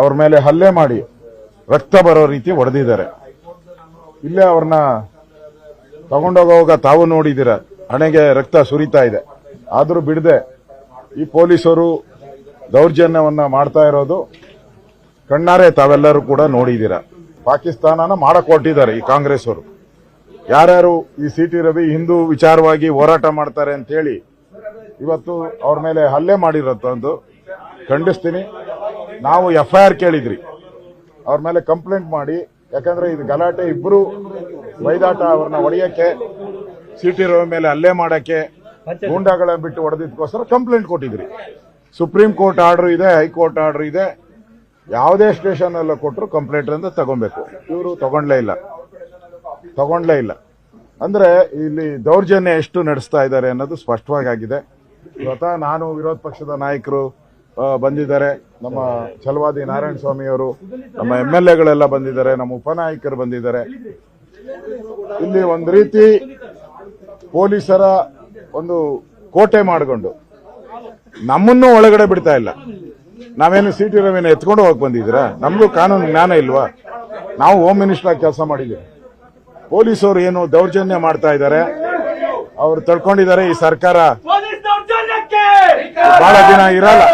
ಅವ್ರ ಮೇಲೆ ಹಲ್ಲೆ ಮಾಡಿ ರಕ್ತ ಬರೋ ರೀತಿ ಹೊಡೆದಿದ್ದಾರೆ ಇಲ್ಲೇ ಅವ್ರನ್ನ ತಗೊಂಡೋಗುವಾಗ ತಾವು ನೋಡಿದಿರ ಹಣೆಗೆ ರಕ್ತ ಸುರಿತಾ ಇದೆ. ಆದರೂ ಬಿಡದೆ, ಈ ಪೊಲೀಸರು ದೌರ್ಜನ್ಯವನ್ನ ಮಾಡ್ತಾ ಇರೋದು ಕಣ್ಣಾರೆ ತಾವೆಲ್ಲರೂ ಕೂಡ ನೋಡಿದ್ದೀರ. ಪಾಕಿಸ್ತಾನನ ಮಾಡಕ್ ಈ ಕಾಂಗ್ರೆಸ್ ಅವರು ಯಾರ್ಯಾರು ಈ ಸಿ ಟಿ ರವಿ ಹಿಂದೂ ವಿಚಾರವಾಗಿ ಹೋರಾಟ ಮಾಡ್ತಾರೆ ಅಂತ ಹೇಳಿ ಇವತ್ತು ಅವ್ರ ಮೇಲೆ ಹಲ್ಲೆ ಮಾಡಿರೋಂಥದ್ದು ಖಂಡಿಸ್ತೀನಿ. ನಾವು ಎಫ್ ಐ ಆರ್ ಕೇಳಿದ್ರಿ. ಅವ್ರ ಮೇಲೆ ಕಂಪ್ಲೇಂಟ್ ಮಾಡಿ, ಯಾಕಂದ್ರೆ ಇದು ಗಲಾಟೆ ಇಬ್ರು, ವೈದಾಟ ಅವ್ರನ್ನ ಹೊಡೆಯಕ್ಕೆ, ಸಿಟಿ ರೋ ಮೇಲೆ ಹಲ್ಲೆ ಮಾಡಕ್ಕೆ, ಗೂಂಡಾಗಳನ್ನ ಬಿಟ್ಟು ಹೊಡೆದಿದ್ದಕ್ಕೋಸ್ಕರ ಕಂಪ್ಲೇಂಟ್ ಕೊಟ್ಟಿದ್ರಿ. ಸುಪ್ರೀಂ ಕೋರ್ಟ್ ಆರ್ಡರ್ ಇದೆ, ಹೈಕೋರ್ಟ್ ಆರ್ಡರ್ ಇದೆ. ಯಾವುದೇ ಸ್ಟೇಷನ್ ಎಲ್ಲ ಕೊಟ್ಟರು ಕಂಪ್ಲೇಂಟ್ ಅಂತ ತಗೊಬೇಕು. ಇವರು ತಗೊಂಡ್ಲೇ ಇಲ್ಲ. ತಗೊಂಡ್ಲೇ ಇಲ್ಲ. ಅಂದ್ರೆ ಇಲ್ಲಿ ದೌರ್ಜನ್ಯ ಎಷ್ಟು ನಡೆಸ್ತಾ ಇದ್ದಾರೆ ಅನ್ನೋದು ಸ್ಪಷ್ಟವಾಗಿ ಆಗಿದೆ. ಸ್ವತಃ ನಾನು ವಿರೋಧ ಪಕ್ಷದ ನಾಯಕರು ಬಂದಿದ್ದಾರೆ. ನಮ್ಮ ಛಲವಾದಿ ನಾರಾಯಣ ಸ್ವಾಮಿ ಅವರು ನಮ್ಮ ಎಂ ಎಲ್ ಎಗಳೆಲ್ಲ ಬಂದಿದ್ದಾರೆ ನಮ್ಮ ಉಪನಾಯಕರು ಬಂದಿದ್ದಾರೆ. ಇಲ್ಲಿ ಒಂದು ರೀತಿ ಪೊಲೀಸರ ಒಂದು ಕೋಟೆ ಮಾಡಿಕೊಂಡು ನಮ್ಮನ್ನು ಒಳಗಡೆ ಬಿಡ್ತಾ ಇಲ್ಲ. ನಾವೇನು ಸಿ ಟಿ ರವಿನ ಎತ್ಕೊಂಡು ಹೋಗಿ ಬಂದಿದ್ದೀರಾ? ನಮಗೂ ಕಾನೂನು ಜ್ಞಾನ ಇಲ್ವಾ? ನಾವು ಹೋಮ್ ಮಿನಿಸ್ಟರ್ ಆಗಿ ಕೆಲಸ ಮಾಡಿದ್ದೀವಿ. ಪೊಲೀಸರು ಏನು ದೌರ್ಜನ್ಯ ಮಾಡ್ತಾ ಇದ್ದಾರೆ. ಅವ್ರು ತಡ್ಕೊಂಡಿದ್ದಾರೆ ಈ ಸರ್ಕಾರ ಬಹಳ ದಿನ ಇರಲ್ಲ.